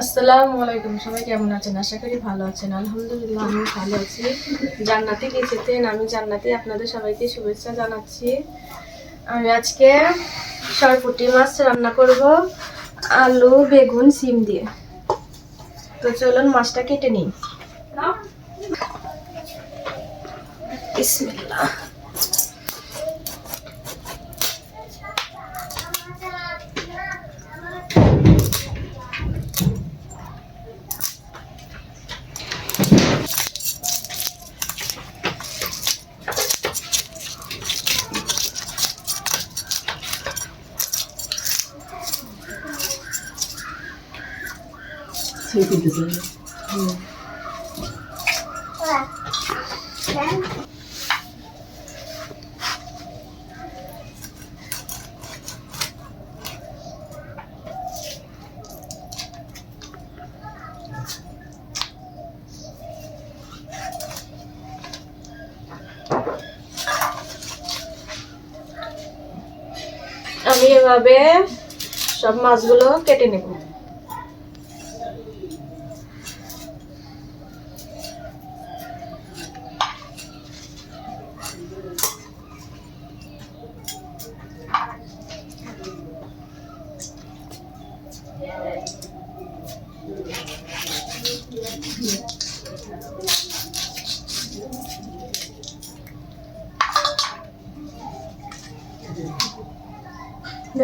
আসসালামু আলাইকুম সবাই কেমন আছেন? আশা করি ভালো আছেন। আলহামদুলিল্লাহ আমি ভালো আছি। জান্নাতি গেছেতেন আমি জান্নাতি আপনাদের সবাইকে শুভেচ্ছা জানাচ্ছি। আমি আজকে সরপুটি মাছ রান্না করব আলু বেগুন সিম দিয়ে। তো চলুন মাছটা কেটে নিই। বিসমিল্লাহ। আমি এভাবে সব মাছগুলো কেটে নেব।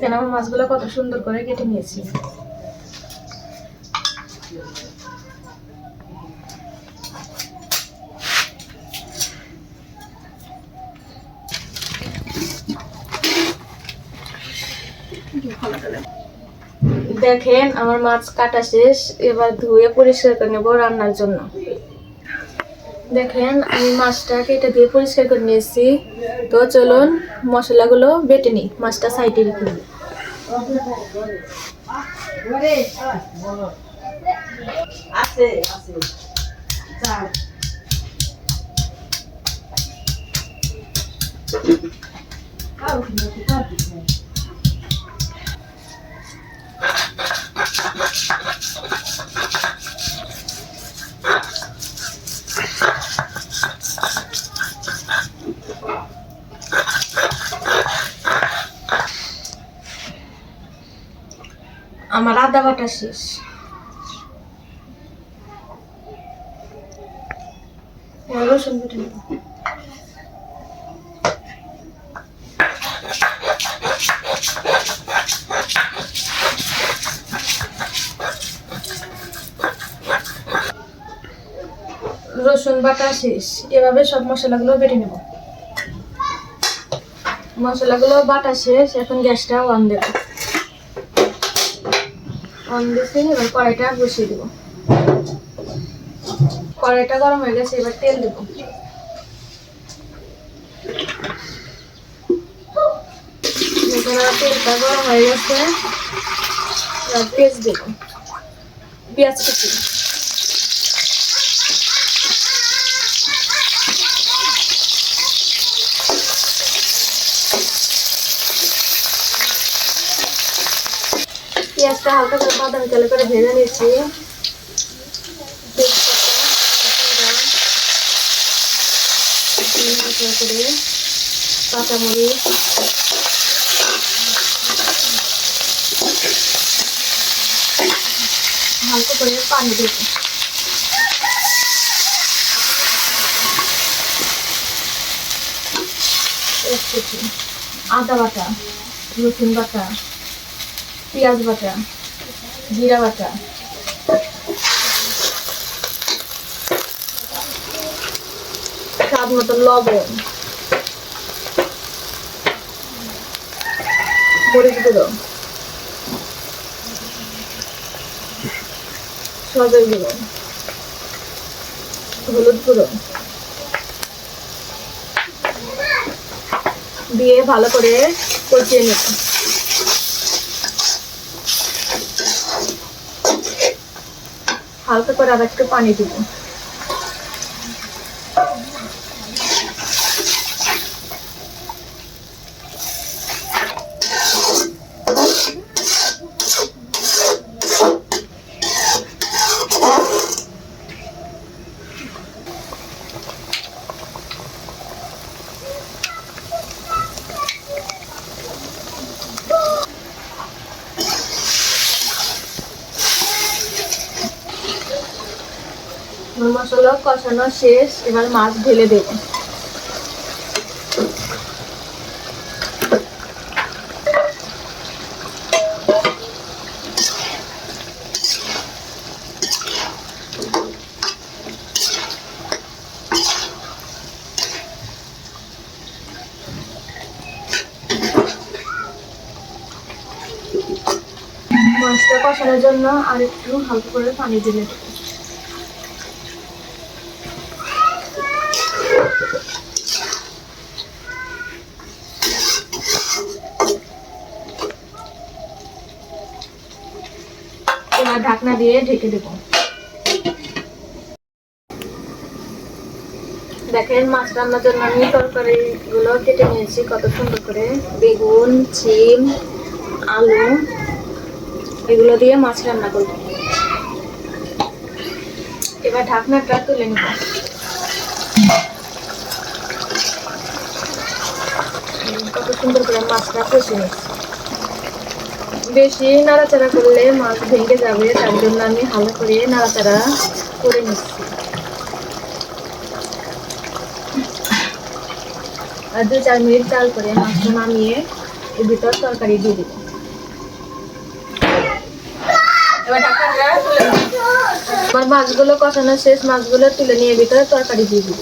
দেখেন আমার মাছগুলো কত সুন্দর করে কেটে নিয়েছি। দেখেন আমার মাছ কাটা শেষ, এবার ধুয়ে পরিষ্কার করে নেব রান্নার জন্য। দেখেন আমি মাছটা কেটে দিয়ে পরিষ্কার করে নিয়েছি। তো চলুন মশলাগুলো বেটে নিই মাছটা সাইডে রেখে দিই। আছে আছে চাল কাউ কিন্তু পারতিস না আমার আদা বাটা শেষ। এবার রসুন রসুন বাটা শেষ। এভাবে সব মশলাগুলো বেটে নেব। মশলাগুলো বাটা শেষ, এখন গ্যাসটা অন দেবো। অন দিয়েছি এবার কড়াইটা বসিয়ে দেবো। কড়াইটা গরম হয়ে গেছে, এবার তেল দেবো। তেলটা গরম হয়ে গেছে, এবার পেঁয়াজ দেবো। পেঁয়াজ কুচি। পেঁয়াজটা হালকা করে বাদামি কালো করে ভেজে নিয়েছি। আদা বাটা রসুন বাটা পেঁয়াজ বাটা। জিরা বাটা। স্বাদ মতো লবণ। মরিচ গুঁড়ো। গুঁড়ো। হলুদ গুঁড়ো। দিয়ে ভালো করে কষিয়ে নেব। হালকা করে আবার একটু পানি দিব আমার মশলা কষানো শেষ, এবার মাছ ঢেলে দেবো মাছটা কষানোর জন্য আর একটু হালকা করে পানি দিলে দেবো। এবার ঢাকনা দিয়ে ঢেকে দেবো। দেখেন, মাছ রান্নার জন্য আমি তরকারি গুলো কেটে নিয়েছি, কত সুন্দর করে। বেগুন সিম আলু, এগুলো দিয়ে মাছ রান্না করব। এবার ঢাকনাটা তুলে নেব। কত সুন্দর করে মাছটা কষে বেশি নাড়াচাড়া করলে মাছ ভেঙে যাবে, তার জন্য আমি ভালো করে নাড়াচাড়া করে নিচ্ছি। আর দু চার মিনিট চাল করে মাছটা নামিয়ে এর ভিতর তরকারি দিয়ে দিব। আমার মাছগুলো কষানো শেষ, মাছগুলো তুলে নিয়ে ভিতরে তরকারি দিয়ে দিব।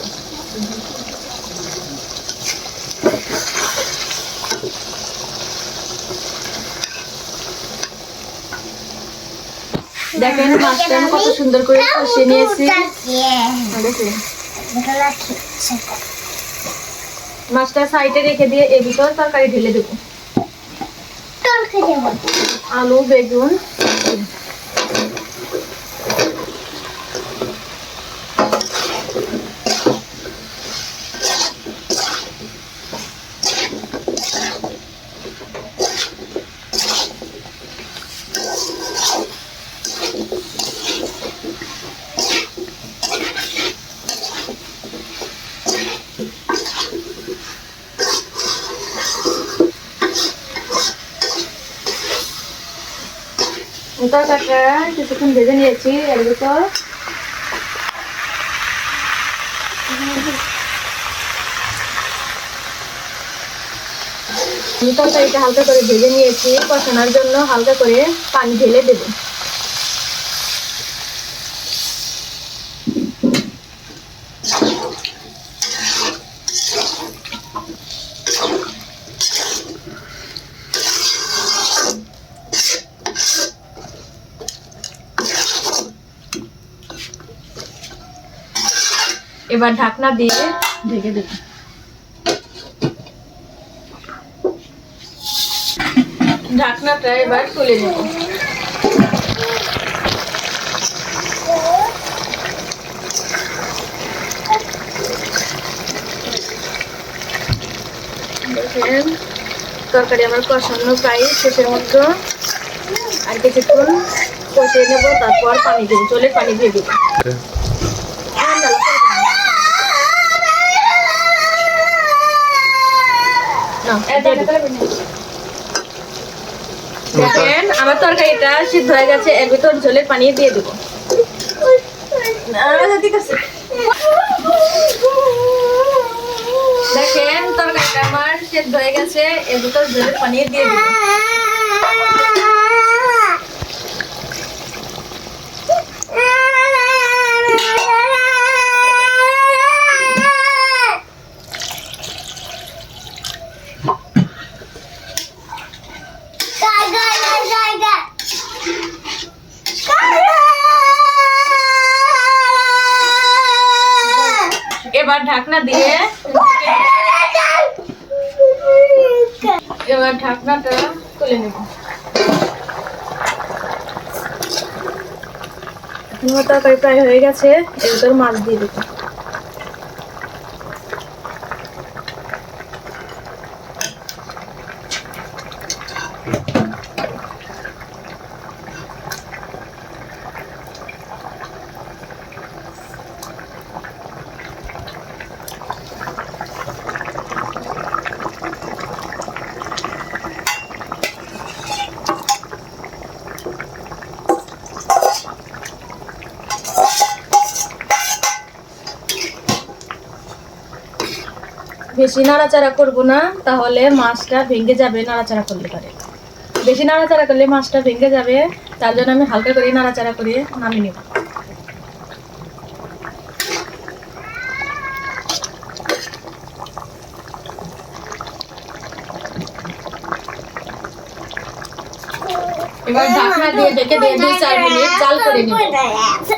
দেখেন মাছটা আমি কত সুন্দর করে কষিয়ে নিয়েছি। আর মাছটা সাইডে রেখে দিয়ে এ ভিতর তরকারি ঢেলে দেবো। আলু বেগুন তরকারিটা কিছুক্ষণ ভেজে নিয়েছি, এর ভিতর। তরকারিটা হালকা করে ভেজে নিয়েছি, কষানোর জন্য হালকা করে পানি ঢেলে দেব। এবার ঢাকনা দিয়ে ঢেকে দেব। ঢাকনাটা এবার তুলে নেব। তরকারি আমার কষানো প্রায় শেষের মতো। আর কিছুক্ষণ কষিয়ে নেব, তারপর পানি দেবো চলে পানি দিয়ে দেবো। দেখেন, আমার তরকারিটা সিদ্ধ হয়ে গেছে, এর ভিতর ঝোলের পানি দিয়ে দেবো আছে। দেখেন, তরকারিটা আমার সিদ্ধ হয়ে গেছে, এর ভিতর ঝোলের পানি দিয়ে দেবো এবার ঢাকনা দিয়ে এবার ঢাকনাটা খুলে নেব। তরকারি প্রায় হয়ে গেছে, এবার মাছ দিয়ে দেবো। বেশি নাড়াচাড়া করব না তাহলে মাছটা ভেঙে যাবে নাড়াচাড়া করলে পারে। বেশি নাড়াচাড়া করলে মাছটা ভেঙে যাবে তার জন্য আমি হালকা করে নাড়াচাড়া করে নামিয়ে নেব। এবার ঢাকনা দিয়ে ঢেকে দিয়ে দুই চার মিনিট জাল করে নেব